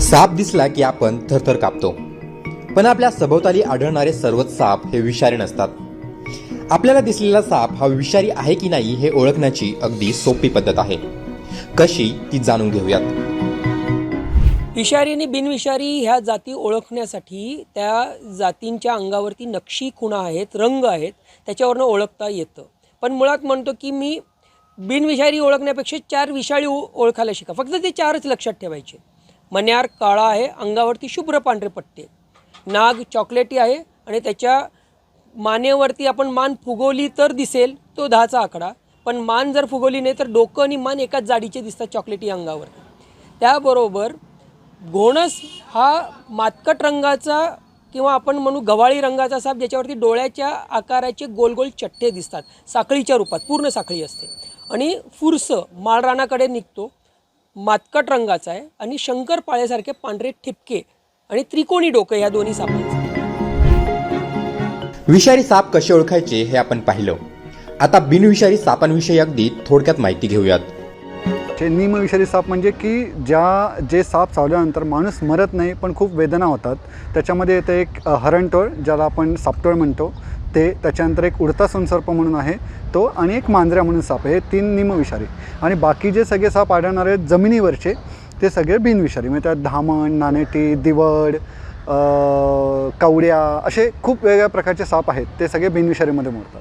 साप दिसला की आपण थरथर कापतो. पण आपल्या सभोवताली आढळणारे सर्वच साप हे विषारी नसतात. आपल्याला दिसलेला साप हा विषारी आहे की नाही हे ओळखण्याची अगदी सोपी पद्धत आहे. कशी ती जाणून घेऊयात. विषारी आणि बिनविषारी ह्या जाती ओळखण्यासाठी त्या जातींच्या अंगावरती नक्षी खुणा आहेत रंग आहेत त्याच्यावरनं ओळखता येतं. पण मुळात म्हणतो की मी बिनविषारी ओळखण्यापेक्षा चार विषारी ओळखायला शिका. फक्त ते चारच लक्षात ठेवायचे. मन्यार काळा आहे अंगावरती शुभ्र पांढरे पट्टे. नाग चॉकलेटी आहे आणि त्याच्या मानेवरती आपण मान फुगवली तर दिसेल तो दहाचा आकडा. पण मान जर फुगवली नाही तर डोकं आणि मान एकाच जाडीचे दिसतात चॉकलेटी अंगावर त्याबरोबर घोणस हा मातकट रंगाचा किंवा आपण म्हणू गव्हाळी रंगाचा साप ज्याच्यावरती डोळ्याच्या आकाराचे गोल गोल चट्टे दिसतात साखळीच्या रूपात पूर्ण साखळी असते. आणि फुरस माळरानाकडे निघतो मातकट रंगाचा आहे. आणि शंकर पाळ्यासारखे पांढरे ठिपके आणि त्रिकोणी डोकं ह्या दोन्ही सापांचं. विषारी साप कसे ओळखायचे हे आपण पाहिलं. आता बिनविषारी सापांविषयी अगदी थोडक्यात माहिती घेऊयात. जे निमविषारी साप म्हणजे की ज्या जे साप चावल्यानंतर माणूस मरत नाही पण खूप वेदना होतात. त्याच्यामध्ये येतं एक हरणटोळ ज्याला आपण सापटोळ म्हणतो. ते त्याच्यानंतर एक उडता संसर्प म्हणून आहे. तो आणि एक मांजऱ्या म्हणून साप हे तीन निमविषारी आणि बाकी जे सगळे साप आढळणारे जमिनीवरचे ते सगळे बिनविषारी. म्हणजे त्यात धामण नानेटी दिवड कवड्या असे खूप वेगळ्या प्रकारचे साप आहेत ते सगळे बिनविषारीमध्ये मोडतात.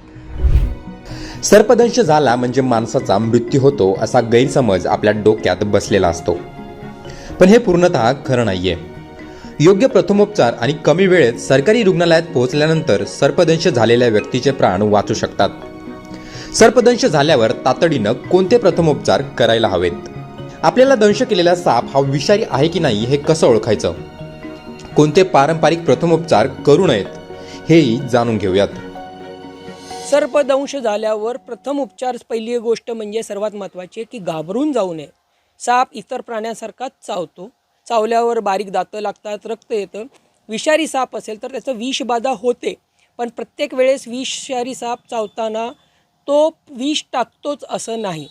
सर्पदंश झाला म्हणजे माणसाचा मृत्यू होतो असा गैरसमज आपल्या डोक्यात बसलेला असतो. पण हे पूर्णतः खरं नाहीये. योग्य प्रथमोपचार आणि कमी वेळेत सरकारी रुग्णालयात पोहोचल्यानंतर सर्पदंश झालेल्या व्यक्तीचे प्राण वाचू शकतात. सर्पदंश झाल्यावर तातडीनं कोणते प्रथमोपचार करायला हवेत? आपल्याला दंश केलेला साप हा विषारी आहे की नाही हे कसं ओळखायचं? कोणते पारंपरिक प्रथमोपचार करू नयेत हेही जाणून घेऊयात. सर्पदंश झाल्यावर प्रथम उपचार पहिली गोष्ट म्हणजे सर्वात महत्त्वाची आहे की घाबरून जाऊ नये. साप इतर प्राण्यांसारखाच चावतो. चावल्यावर बारीक दातं लागतात रक्त येतं. विषारी साप असेल तर त्याचं विषबाधा होते. पण प्रत्येक वेळेस विषारी साप चावताना तो विष टाकतोच असं नाही.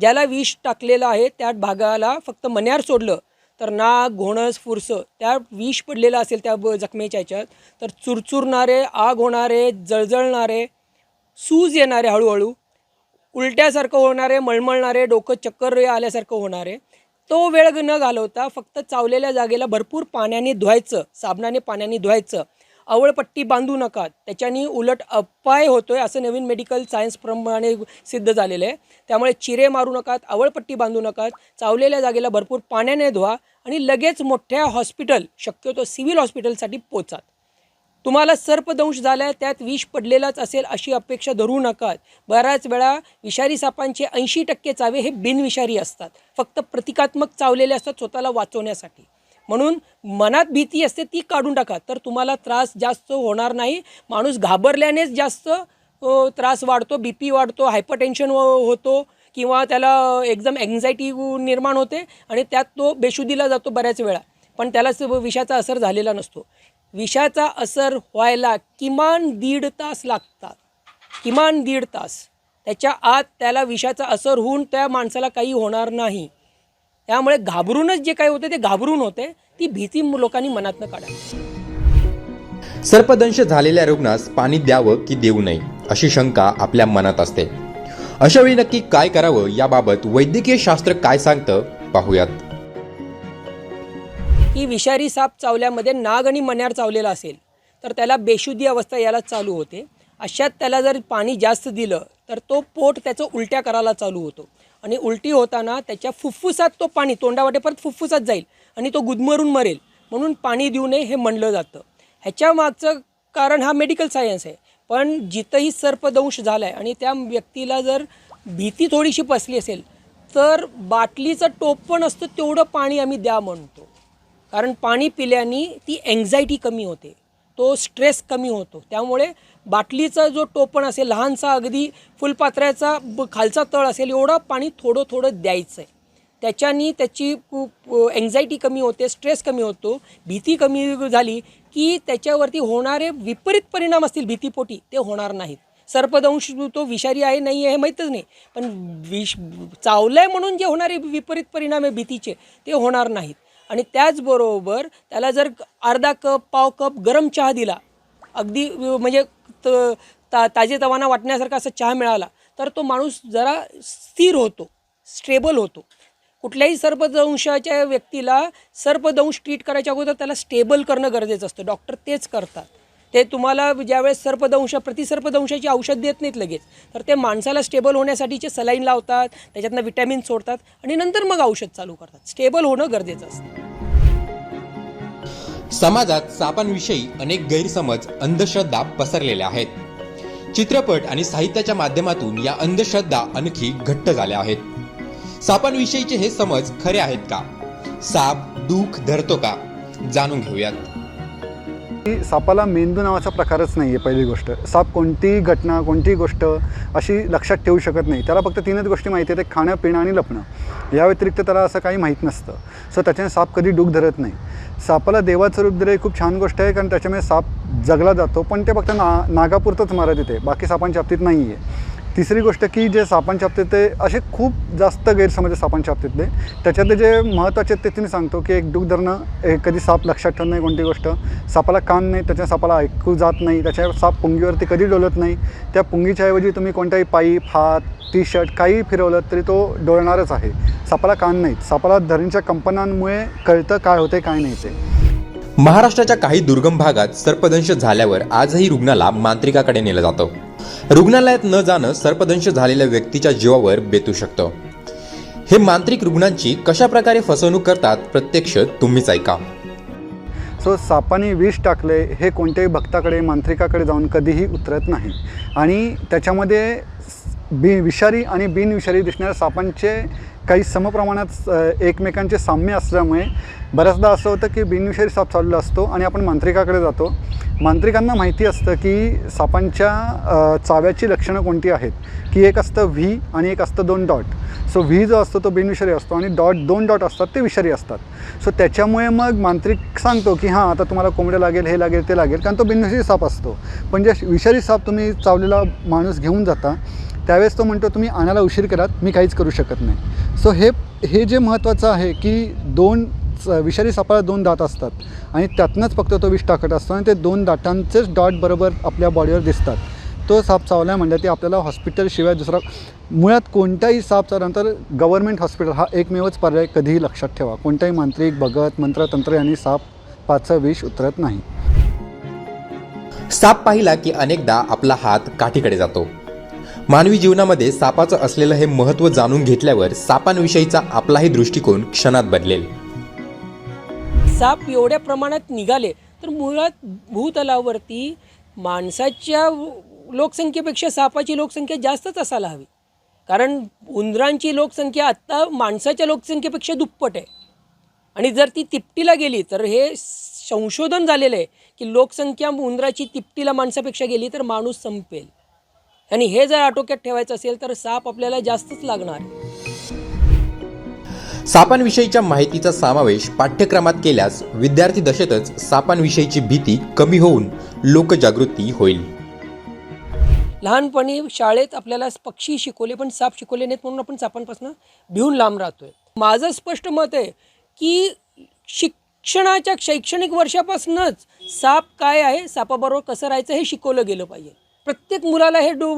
ज्याला विष टाकलेलं आहे त्या भागाला फक्त मन्यार सोडलं तर नाग घोणस फुरसं त्या विष पडलेलं असेल त्या ब- जखमेच्या ह्याच्यात तर चुरचुरणारे आग होणारे जळजळणारे सूज येणारे हळूहळू उलट्यासारखं होणारे मळमळणारे डोकं चक्कर आल्यासारखं होणारे तो वेळ न घालवता फक्त चावलेल्या जागेला भरपूर पाण्याने धुवायचं साबणाने पाण्याने धुवायचं आवळपट्टी बांधू नका. त्याच्यानी उलट अपाय होतो आहे असं नवीन मेडिकल सायन्सप्रमाणे सिद्ध झालेलं आहे. त्यामुळे चिरे मारू नकात आवळपट्टी बांधू नकात चावलेल्या जागेला भरपूर पाण्याने धुवा आणि लगेच मोठ्या हॉस्पिटल शक्यतो सिव्हिल हॉस्पिटलसाठी पोचात. तुम्हाला सर्पदंश झाला आहे त्यात विष पडलेलाच असेल अशी अपेक्षा धरू नका बऱ्याच वेळा विषारी सापांचे ऐंशी टक्के चावे हे बिनविषारी असतात. फक्त प्रतिकात्मक चावलेले असतात स्वतःला वाचवण्यासाठी. म्हणून मनात भीती असते ती काढून टाका. तर तुम्हाला त्रास जास्त होणार नाही. माणूस घाबरल्यानेच जास्त त्रास वाढतो बी पी वाढतो हायपरटेन्शन होतो किंवा त्याला एकदम एन्झायटी निर्माण होते आणि त्यात तो बेशुद्धीला जातो बऱ्याच वेळा. पण त्याला विषाचा असर झालेला नसतो. विषाचा असर व्हायला किमान दीड तास लागतात. किमान दीड तास. त्याच्या आत त्याला विषाचा असर होऊन त्या माणसाला काही होणार नाही. त्यामुळे घाबरूनच जे काही होते ते घाबरून होते. ती भीती लोकांनी मनातनं काढा सर्पदंश झालेल्या रुग्णास पाणी द्यावं की देऊ नये अशी शंका आपल्या मनात असते. अशा वेळी नक्की काय करावं याबाबत वैद्यकीय शास्त्र काय सांगतं पाहूयात. की विषारी साप चावल्यामध्ये नाग आणि मण्यार चावलेला असेल तर त्याला बेशुद्धी अवस्था याला चालू होते. अशात त्याला जर पाणी जास्त दिलं तर तो पोट त्याचं उलट्या करायला चालू होतो. आणि उलटी होताना त्याच्या फुफ्फुसात तो पाणी तोंडावाटे परत फुफ्फुसात जाईल आणि तो गुदमरून मरेल. म्हणून पाणी देऊ नये हे म्हणलं जातं. ह्याच्या मागचं कारण हा मेडिकल सायन्स आहे. पण जिथंही सर्पदंश झाला आहे आणि त्या व्यक्तीला जर भीती थोडीशी पसली असेल तर बाटलीचं टोप पण असतं तेवढं पाणी आम्ही द्या म्हणतो. कारण पाणी पिल्याने ती एन्झायटी कमी होते. तो स्ट्रेस कमी होतो. त्यामुळे बाटलीचा जो टोपण असेल लहानसा अगदी फुलपात्र्याचा ब खालचा तळ असेल एवढं पाणी थोडं थोडं द्यायचं आहे त्याच्यानी त्याची एन्झायटी कमी होते स्ट्रेस कमी होतो भीती कमी झाली की त्याच्यावरती होणारे विपरीत परिणाम असतील भीतीपोटी ते होणार नाहीत. सर्पदंश तो विषारी आहे नाही आहे हे माहीतच नाही. पण विष चावलं आहे म्हणून जे होणारे विपरीत परिणाम आहे भीतीचे ते होणार नाहीत. आणि त्याचबरोबर त्याला जर अर्धा कप पाव कप गरम चहा दिला अगदी म्हणजे त- ता ताजेतवाना वाटण्यासारखा असा चहा मिळाला तर तो माणूस जरा स्थिर होतो स्टेबल होतो. कुठल्याही सर्पदंशाच्या व्यक्तीला सर्पदंश ट्रीट करायच्या अगोदर त्याला स्टेबल करणं गरजेचं असतं. डॉक्टर तेच करतात. ते तुम्हाला ज्यावेळेस सर्पदंश प्रतिसर्पदंशाची औषध देत नाहीत लगेच तर ते माणसाला स्टेबल होण्यासाठीचे सलाईन लावतात त्याच्यातनं विटॅमिन सोडतात आणि नंतर मग औषध चालू करतात. स्टेबल होणं गरजेचं असतं. समाजात सापांविषयी अनेक गैरसमज अंधश्रद्धा पसरलेल्या आहेत. चित्रपट आणि साहित्याच्या माध्यमातून या अंधश्रद्धा आणखी घट्ट झाल्या आहेत. सापांविषयीचे हे समज खरे आहेत का? साप दुःख धरतो का? जाणून घेऊयात. सापाला मेंदू नावाचा प्रकारच नाही आहे पहिली गोष्ट. साप कोणतीही घटना कोणतीही गोष्ट अशी लक्षात ठेवू शकत नाही. त्याला फक्त तीनच गोष्टी माहिती आहेत एक खाणं पिणं आणि लपणं. या व्यतिरिक्त त्याला असं काही माहीत नसतं. सो त्याच्याने साप कधी डूक धरत नाही. सापाला देवाचं रूप दिलं ही खूप छान गोष्ट आहे कारण त्याच्यामुळे साप जगला जातो पण ते फक्त ना नागापुरतंच मारत येते. बाकी सापांच्या बाबतीत नाही आहे तिसरी गोष्ट की जे सापांच्या बाबतीत ते असे खूप जास्त गैरसमज आहे सापांच्या बाबतीतले त्याच्यातले जे महत्त्वाचे ते तिने सांगतो की एक डूक धरणं कधी साप लक्षात ठेवत नाही कोणती गोष्ट. सापाला कान नाही त्याच्या सापाला ऐकू जात नाही त्याच्या साप पुंगीवरती कधी डोलत नाही. त्या पुंगीच्या ऐवजी तुम्ही कोणताही पाईप हात टी शर्ट काही फिरवलं तरी तो डोळणारच आहे. सापाला कान नाहीत सापाला धरणीच्या कंपनांमुळे कळतं काय होते काय नाही ते. महाराष्ट्राच्या काही दुर्गम भागात सर्पदंश झाल्यावर आजही रुग्णाला मांत्रिकाकडे नेलं जातं. रुग्णालयात न जाणं सर्पदंश झालेल्या व्यक्तीच्या जीवावर बेतू शकतं. हे मांत्रिक रुग्णांची कशा प्रकारे फसवणूक करतात प्रत्यक्ष तुम्हीच ऐका. सो सापाने विष टाकले हे कोणत्याही भक्ताकडे मांत्रिकाकडे जाऊन कधीही उतरत नाही. आणि त्याच्यामध्ये बी विषारी आणि बिनविषारी दिसणाऱ्या सापांचे काही समप्रमाणात एकमेकांचे साम्य असल्यामुळे बऱ्याचदा असं होतं की बिनविषारी साप चाललेला असतो आणि आपण मांत्रिकाकडे जातो. मांत्रिकांना माहिती असतं की सापांच्या चाव्याची लक्षणं कोणती आहेत? की एक असतं व्ही आणि एक असतं दोन डॉट. सो व्ही जो असतो तो बिनविषारी असतो आणि डॉट दोन डॉट असतात ते विषारी असतात. सो त्याच्यामुळे मग मांत्रिक सांगतो की हां आता तुम्हाला कोंबड्या लागेल हे लागेल ते लागेल कारण तो बिनविषारी साप असतो. पण ज्या विषारी साप तुम्ही चावलेला माणूस घेऊन जाता त्यावेळेस तो म्हणतो तुम्ही आणायला उशीर करात मी काहीच करू शकत नाही. सो हे हे जे महत्त्वाचं आहे की दोन स- विषारी सापाला दोन दात असतात आणि त्यातनंच फक्त तो विष टाकत असतो आणि ते दोन दातांचेच डॉट बरोबर आपल्या बॉडीवर दिसतात. तो साप चावला म्हणजे ते आपल्याला हॉस्पिटलशिवाय दुसरा मुळात कोणताही साप चावल्यानंतर गव्हर्नमेंट हॉस्पिटल हा एकमेवच पर्याय कधीही लक्षात ठेवा. कोणताही मांत्रिक भगत मंत्रतंत्र यांनी सापाचं विष उतरत नाही. साप पाहिला की अनेकदा आपला हात काठीकडे जातो. मानवी जीवनामध्ये सापाचं असलेलं हे महत्त्व जाणून घेतल्यावर सापांविषयीचा आपलाही दृष्टिकोन क्षणात बदलेल. साप एवढ्या प्रमाणात निघाले तर मुळात भूतलावरती माणसाच्या लोकसंख्येपेक्षा सापाची लोकसंख्या जास्तच असायला हवी. कारण उंदरांची लोकसंख्या आत्ता माणसाच्या लोकसंख्येपेक्षा दुप्पट आहे. आणि जर ती तिपटीला गेली तर हे संशोधन झालेलं आहे की लोकसंख्या उंदराची तिपटीला माणसापेक्षा गेली तर माणूस संपेल. आणि हे जर आटोक्यात ठेवायचं असेल तर साप आपल्याला जास्तच लागणार. सापांविषयीच्या माहितीचा समावेश पाठ्यक्रमात केल्यास विद्यार्थी दशेतच सापांविषयीची भीती कमी होऊन लोकजागृती होईल. लहानपणी शाळेत आपल्याला पक्षी शिकवले पण साप शिकवले नाहीत म्हणून आपण सापांपासून भिवून लांब राहतोय. माझं स्पष्ट मत आहे की शिक्षणाच्या शैक्षणिक वर्षापासूनच साप काय आहे सापाबरोबर कसं राहायचं हे शिकवलं गेलं पाहिजे. प्रत्येक मुलाला हे डो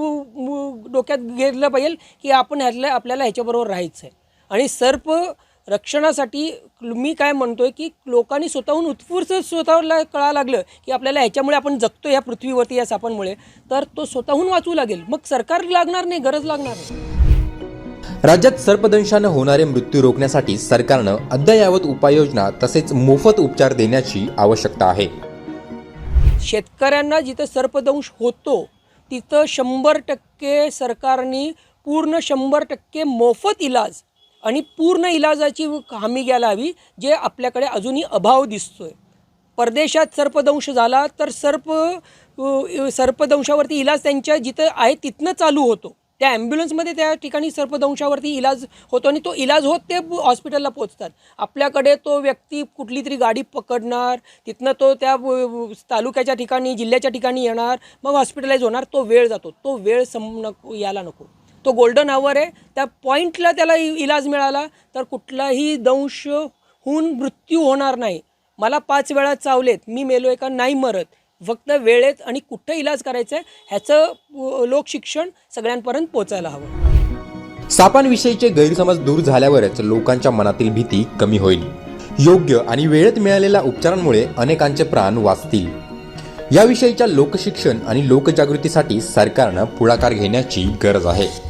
डोक्यात घेतलं पाहिजे की आपण ह्यातल्या आपल्याला ह्याच्याबरोबर राहायचं आहे आणि सर्प रक्षणासाठी मी काय म्हणतोय की लोकांनी स्वतःहून उत्स्फूर्त स्वतःला कळा लागलं की आपल्याला ह्याच्यामुळे आपण जगतो या पृथ्वीवरती या सापांमुळे. तर तो स्वतःहून वाचू लागेल. मग सरकार लागणार नाही गरज लागणार नाही. राज्यात सर्पदंशानं होणारे मृत्यू रोखण्यासाठी सरकारनं अद्ययावत उपाययोजना तसेच मोफत उपचार देण्याची आवश्यकता आहे. शेतकऱ्यांना जिथं सर्पदंश होतो तिथं शंभर टक्के सरकारने पूर्ण शंभर टक्के मोफत इलाज आणि पूर्ण इलाजाची हमी घ्यायला हवी जे आपल्याकडे अजूनही अभाव दिसतो आहे परदेशात सर्पदंश झाला तर सर्प सर्पदंशावरती इलाज त्यांच्या जिथं आहे तिथनं चालू होतो. त्या ॲम्ब्युलन्समध्ये त्या ठिकाणी सर्पदंशावरती इलाज होतो आणि तो इलाज होत ते हॉस्पिटलला पोचतात आपल्याकडे तो व्यक्ती कुठली तरी गाडी पकडणार तिथनं तो त्या तालुक्याच्या ठिकाणी जिल्ह्याच्या ठिकाणी येणार मग हॉस्पिटलाइज होणार तो वेळ जातो. तो वेळ सम नको यायला नको. तो गोल्डन आवर आहे त्या पॉईंटला त्याला इलाज मिळाला तर कुठलाही दंश होऊन मृत्यू होणार नाही. मला पाच वेळा चावलेत मी मेलो आहे का नाही मरत. फक्त वेळेत आणि कुठं इलाज करायचं आहे ह्याचं लोकशिक्षण सगळ्यांपर्यंत पोचायला हवं. सापांविषयीचे गैरसमज दूर झाल्यावरच लोकांच्या मनातील भीती कमी होईल. योग्य आणि वेळेत मिळालेल्या उपचारांमुळे अनेकांचे प्राण वाचतील. याविषयीच्या लोकशिक्षण आणि लोकजागृतीसाठी सरकारनं पुढाकार घेण्याची गरज आहे.